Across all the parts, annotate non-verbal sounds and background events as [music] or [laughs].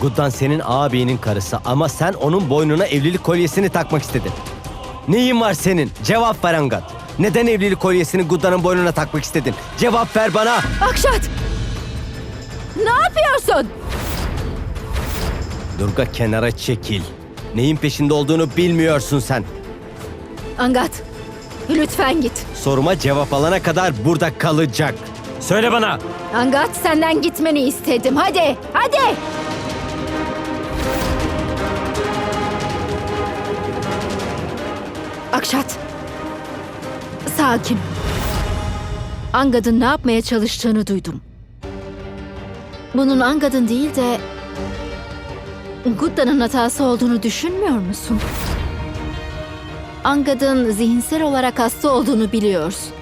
Guddan senin ağabeyinin karısı ama sen onun boynuna evlilik kolyesini takmak istedin. Neyin var senin? Cevap ver Angat. Neden evlilik kolyesini Guddan'ın boynuna takmak istedin? Cevap ver bana. Akşat! Ne yapıyorsun? Durga kenara çekil. Neyin peşinde olduğunu bilmiyorsun sen. Angat, lütfen git. Soruma cevap alana kadar burada kalacak. Söyle bana. Angat senden gitmeni istedim. Hadi, hadi! Akşat. Sakin. Angad'ın ne yapmaya çalıştığını duydum. Bunun Angad'ın değil de Gudda'nın hatası olduğunu düşünmüyor musun? Angad'ın zihinsel olarak hasta olduğunu biliyorsun.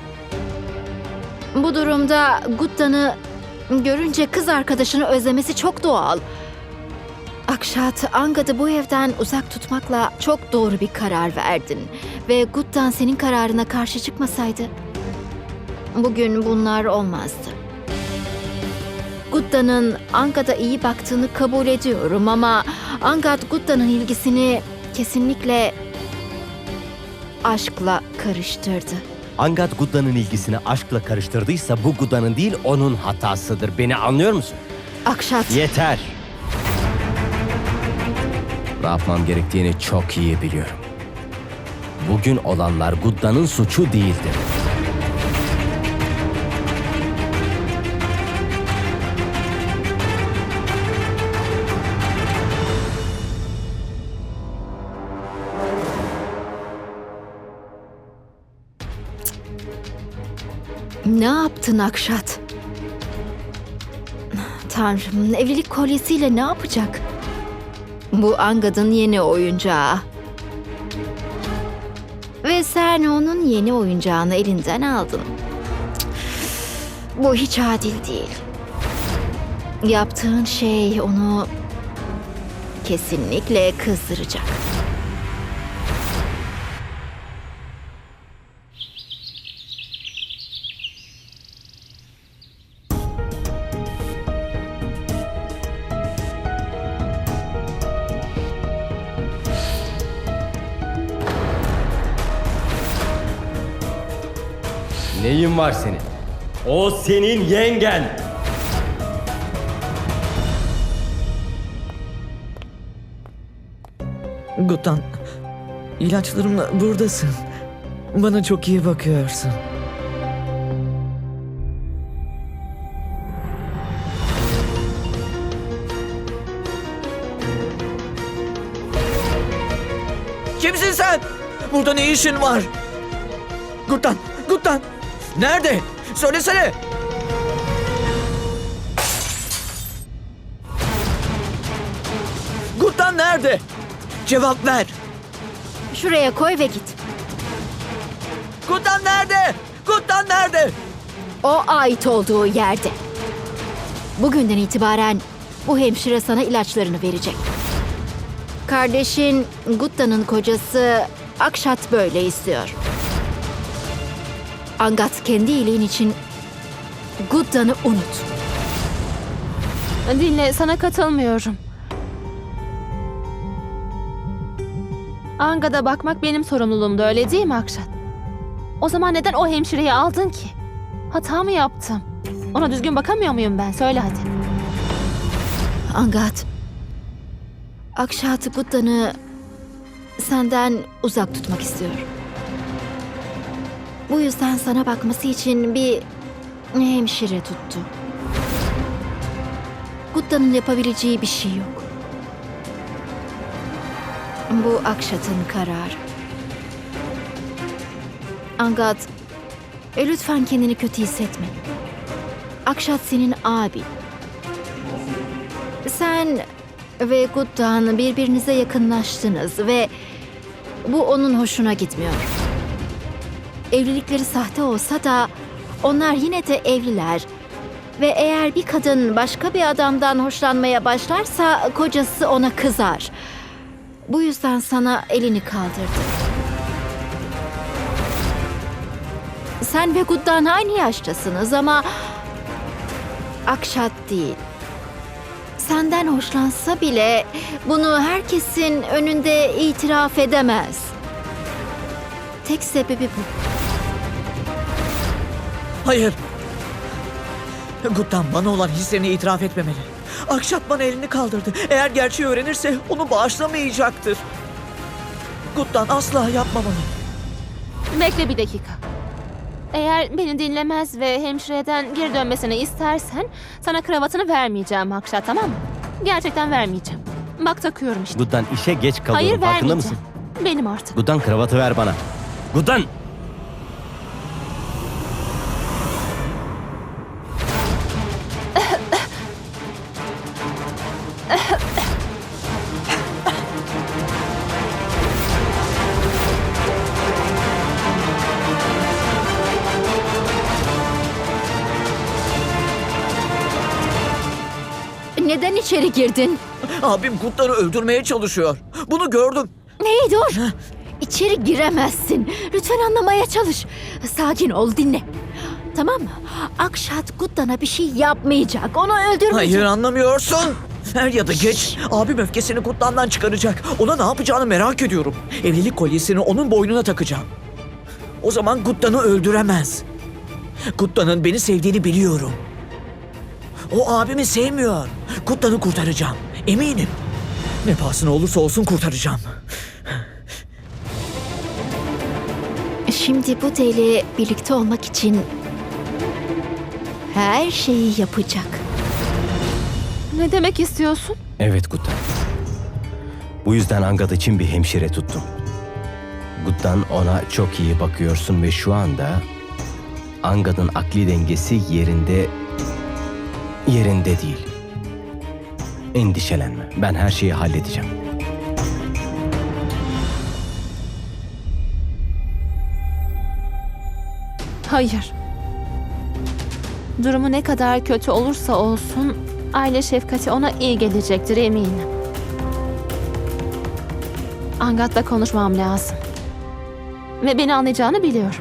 Bu durumda Gutta'nı görünce kız arkadaşını özlemesi çok doğal. Akşat, Angad'ı bu evden uzak tutmakla çok doğru bir karar verdin. Ve Guttan senin kararına karşı çıkmasaydı, bugün bunlar olmazdı. Gutta'nın Angad'a iyi baktığını kabul ediyorum ama Angad Gutta'nın ilgisini kesinlikle aşkla karıştırdı. Angat Guddan'ın ilgisini aşkla karıştırdıysa bu Guddan'ın değil onun hatasıdır. Beni anlıyor musun? Akşat. Yeter. Ne yapmam gerektiğini çok iyi biliyorum. Bugün olanlar Guddan'ın suçu değildir. Ne yaptın Akşat? Tanrım, evlilik kolyesiyle ne yapacak? Bu Angad'ın yeni oyuncağı. Ve sen onun yeni oyuncağını elinden aldın. Bu hiç adil değil. Yaptığın şey onu kesinlikle kızdıracak. Neyin var senin? O senin yengen. Guttan, ilaçlarımla buradasın. Bana çok iyi bakıyorsun. Kimsin sen? Burada ne işin var? Guttan, Guttan. Nerede? Söylesene. Guttan nerede? Cevap ver. Şuraya koy ve git. Guttan nerede? Guttan nerede? O ait olduğu yerde. Bugünden itibaren bu hemşire sana ilaçlarını verecek. Kardeşin Gutta'nın kocası Akşat böyle istiyor. Angat kendi iyiliğin için Gutta'nı unut. Dinle, sana katılmıyorum. Anga'da bakmak benim sorumluluğumda öyle değil mi Akşat? O zaman neden o hemşireyi aldın ki? Hata mı yaptım? Ona düzgün bakamıyor muyum ben? Söyle hadi. Angat, Akşat Gutta'nı senden uzak tutmak istiyor. Bu yüzden sana bakması için bir hemşire tuttu. Gutta'nın yapabileceği bir şey yok. Bu Akşat'ın kararı. Angat, e, lütfen kendini kötü hissetme. Akşat senin abin. Sen ve Guttan birbirinize yakınlaştınız ve bu onun hoşuna gitmiyor. Evlilikleri sahte olsa da onlar yine de evliler. Ve eğer bir kadın başka bir adamdan hoşlanmaya başlarsa kocası ona kızar. Bu yüzden sana elini kaldırdı. Sen ve Guddan aynı yaştasınız ama Akşat değil. senden hoşlansa bile bunu herkesin önünde itiraf edemez. Tek sebebi bu. Hayır. Guttan bana olan hislerini itiraf etmemeli. Akşat bana elini kaldırdı. Eğer gerçeği öğrenirse onu bağışlamayacaktır. Guttan asla yapmamalı. Bekle bir dakika. Eğer beni dinlemez ve hemşireden geri dönmesini istersen sana kravatını vermeyeceğim Akşat tamam mı? Gerçekten vermeyeceğim. Bak takıyorum işte. Guddan işe geç kalıyorum Hayır farkında vermeyeceğim. mısın? Benim artık. Guddan kravatı ver bana. Guddan! Neden içeri girdin? Abim Guttan'ı öldürmeye çalışıyor. Bunu gördüm. Neyi dur? İçeri giremezsin. Lütfen anlamaya çalış. Sakin ol dinle. Tamam mı? Akşat Guttan'a bir şey yapmayacak. Onu öldürmeyecek. Hayır anlamıyorsun. Er ya da geç abim öfkesini Guttan'dan çıkaracak. Ona ne yapacağını merak ediyorum. Evlilik kolyesini onun boynuna takacağım. O zaman Guttan'ı öldüremez. Guttan'ın beni sevdiğini biliyorum. O abimi sevmiyor. Guttan'ı kurtaracağım. Eminim. Ne pahasına olursa olsun kurtaracağım. Şimdi bu deli birlikte olmak için her şeyi yapacak. Ne demek istiyorsun? Evet Guddan. Bu yüzden Angad için bir hemşire tuttum. Guddan ona çok iyi bakıyorsun ve şu anda Angad'ın akli dengesi yerinde yerinde değil. Endişelenme. Ben her şeyi halledeceğim. Hayır. Durumu ne kadar kötü olursa olsun aile şefkati ona iyi gelecektir eminim. Angat'la konuşmam lazım. Ve beni anlayacağını biliyorum.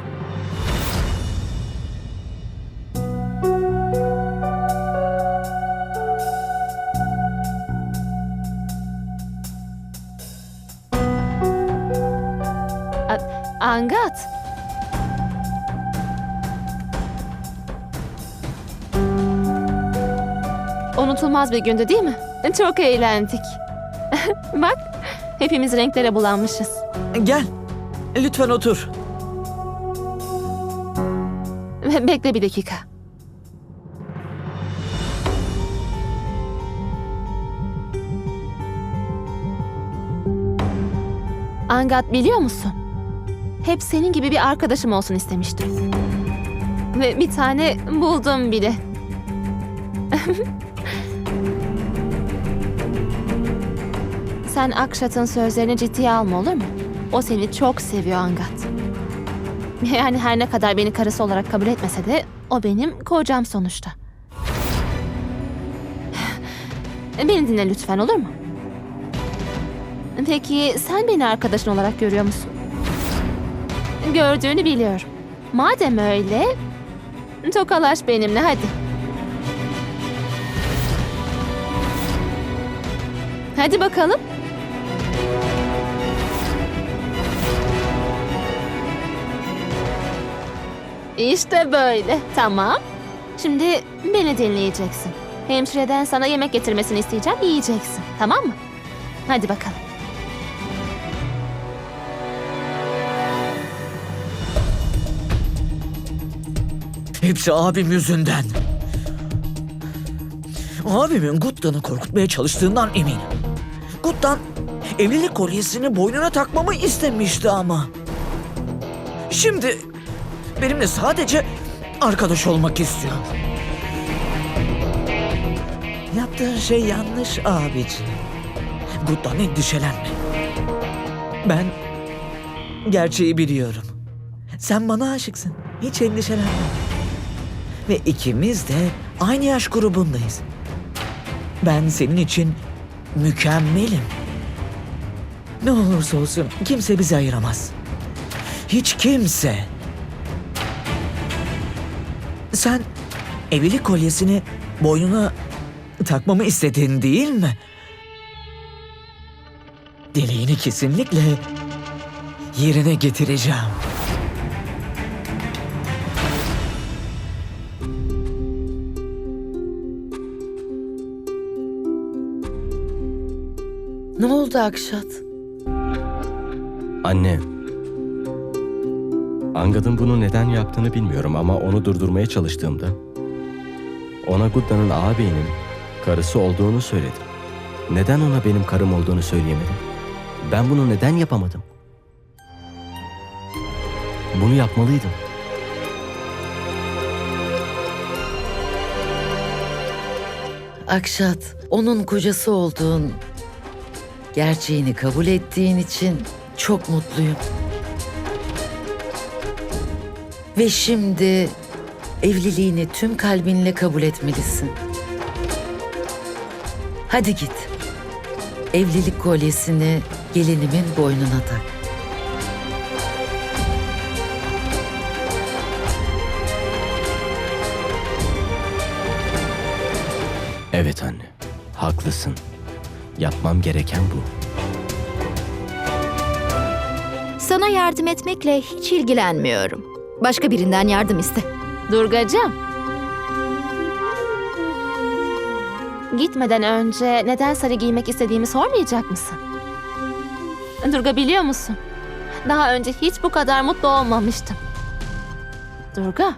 Angat. Unutulmaz bir gündü değil mi? Çok eğlendik. [laughs] Bak, hepimiz renklere bulanmışız. Gel. Lütfen otur. Bekle bir dakika. Angat biliyor musun? Hep senin gibi bir arkadaşım olsun istemiştim. Ve bir tane buldum bile. [laughs] Sen Akşat'ın sözlerini ciddiye alma olur mu? O seni çok seviyor Angat. Yani her ne kadar beni karısı olarak kabul etmese de o benim kocam sonuçta. Beni dinle lütfen olur mu? Peki sen beni arkadaşın olarak görüyor musun? Gördüğünü biliyorum. Madem öyle, tokalaş benimle hadi. Hadi bakalım. İşte böyle. Tamam. Şimdi beni dinleyeceksin. Hemşireden sana yemek getirmesini isteyeceğim, yiyeceksin. Tamam mı? Hadi bakalım. Hepsi abim yüzünden. Abimin Guttan'ı korkutmaya çalıştığından eminim. Guttan evlilik kolyesini boynuna takmamı istemişti ama. Şimdi benimle sadece arkadaş olmak istiyor. Yaptığın şey yanlış abici. Guttan endişelenme. Ben gerçeği biliyorum. Sen bana aşıksın. Hiç endişelenme. Ve ikimiz de aynı yaş grubundayız. Ben senin için mükemmelim. Ne olursa olsun kimse bizi ayıramaz. Hiç kimse. Sen evlilik kolyesini boynuna takmamı istedin değil mi? Dileğini kesinlikle yerine getireceğim. Ne oldu Akşat? Anne. Angad'ın bunu neden yaptığını bilmiyorum ama onu durdurmaya çalıştığımda ona Gudda'nın ağabeyinin karısı olduğunu söyledim. Neden ona benim karım olduğunu söyleyemedim? Ben bunu neden yapamadım? Bunu yapmalıydım. Akşat, onun kocası olduğun gerçeğini kabul ettiğin için çok mutluyum. Ve şimdi evliliğini tüm kalbinle kabul etmelisin. Hadi git. Evlilik kolyesini gelinimin boynuna tak. Evet anne. Haklısın. Yapmam gereken bu. Sana yardım etmekle hiç ilgilenmiyorum. Başka birinden yardım iste. Durgacığım. Gitmeden önce neden sarı giymek istediğimi sormayacak mısın? Durga biliyor musun? Daha önce hiç bu kadar mutlu olmamıştım. Durga.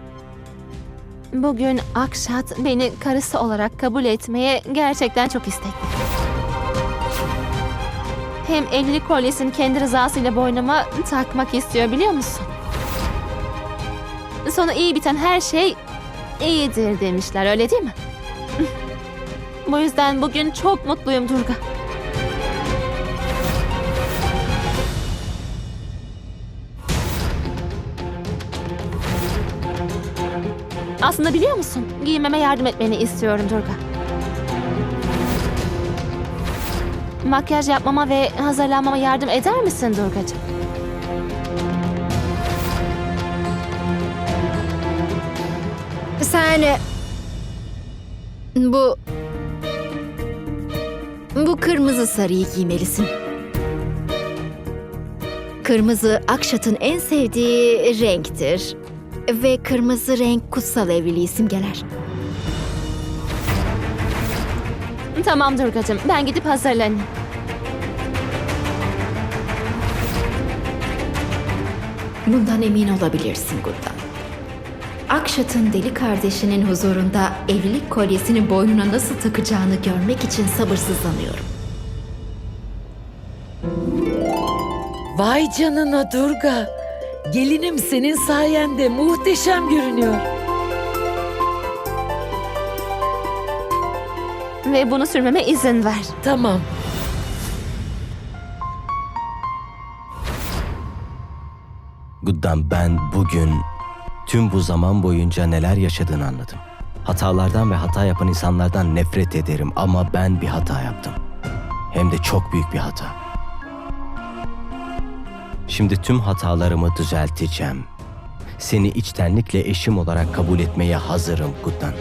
Bugün Akşat beni karısı olarak kabul etmeye gerçekten çok istekli. Hem evlilik kolyesini kendi rızasıyla boynuma takmak istiyor biliyor musun? Sonu iyi biten her şey iyidir demişler öyle değil mi? Bu yüzden bugün çok mutluyum Durga. Aslında biliyor musun? Giyinmeme yardım etmeni istiyorum Durga. Makyaj yapmama ve hazırlanmama yardım eder misin Durgacığım? Sen... e, Bu... Bu kırmızı sarıyı giymelisin. Kırmızı Akşat'ın en sevdiği renktir. Ve kırmızı renk kutsal evliliği simgeler. Tamam Durgacığım ben gidip hazırlanayım. Bundan emin olabilirsin Guddan. Akşat'ın deli kardeşinin huzurunda evlilik kolyesini boynuna nasıl takacağını görmek için sabırsızlanıyorum. Vay canına Durga. Gelinim senin sayende muhteşem görünüyor. Ve bunu sürmeme izin ver. Tamam. Guddan ben bugün tüm bu zaman boyunca neler yaşadığını anladım. Hatalardan ve hata yapan insanlardan nefret ederim ama ben bir hata yaptım. Hem de çok büyük bir hata. Şimdi tüm hatalarımı düzelteceğim. Seni içtenlikle eşim olarak kabul etmeye hazırım Guddan.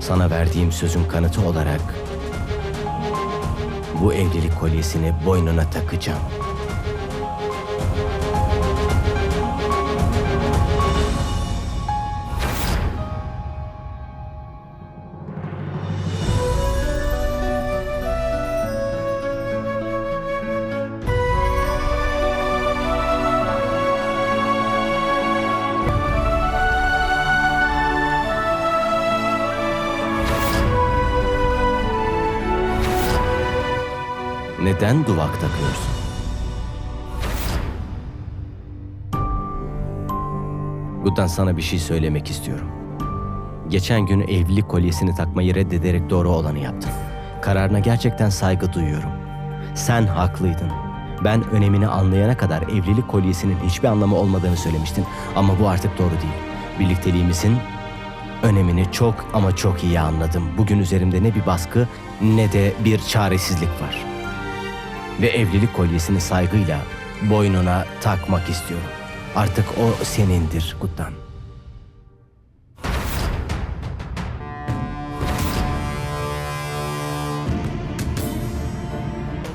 Sana verdiğim sözün kanıtı olarak bu evlilik kolyesini boynuna takacağım. Neden duvak takıyorsun? Guddan sana bir şey söylemek istiyorum. Geçen gün evlilik kolyesini takmayı reddederek doğru olanı yaptın. Kararına gerçekten saygı duyuyorum. Sen haklıydın. Ben önemini anlayana kadar evlilik kolyesinin hiçbir anlamı olmadığını söylemiştin. Ama bu artık doğru değil. Birlikteliğimizin önemini çok ama çok iyi anladım. Bugün üzerimde ne bir baskı ne de bir çaresizlik var ve evlilik kolyesini saygıyla boynuna takmak istiyorum. Artık o senindir Kutlan.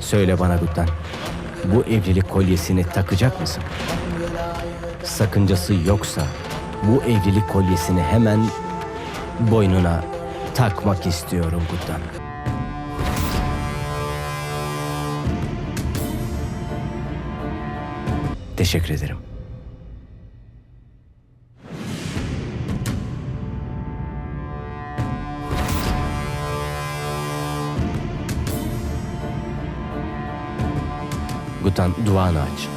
Söyle bana Kutlan, bu evlilik kolyesini takacak mısın? Sakıncası yoksa bu evlilik kolyesini hemen boynuna takmak istiyorum Kutlan. Teşekkür ederim. Gutan duanı aç.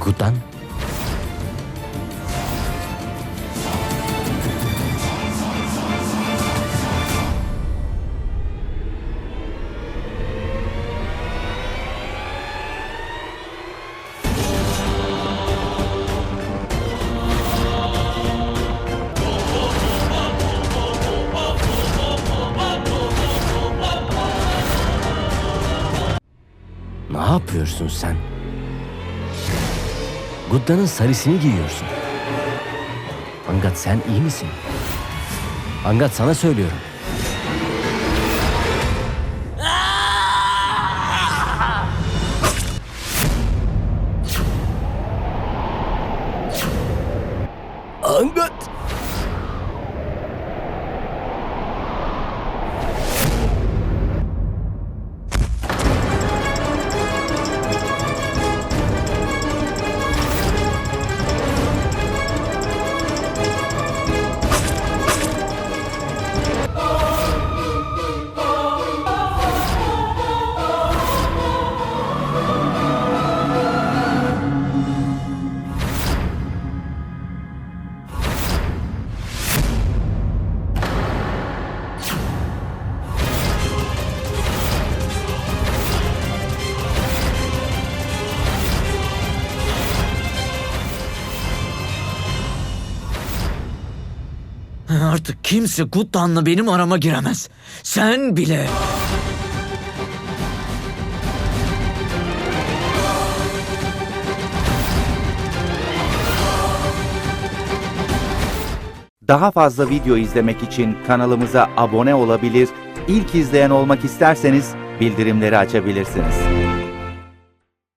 Gutan? Yapıyorsun sen? Gudda'nın sarısını giyiyorsun. Angat sen iyi misin? Angat sana söylüyorum. Artık kimse Guttan'la benim arama giremez. Sen bile. Daha fazla video izlemek için kanalımıza abone olabilir, ilk izleyen olmak isterseniz bildirimleri açabilirsiniz.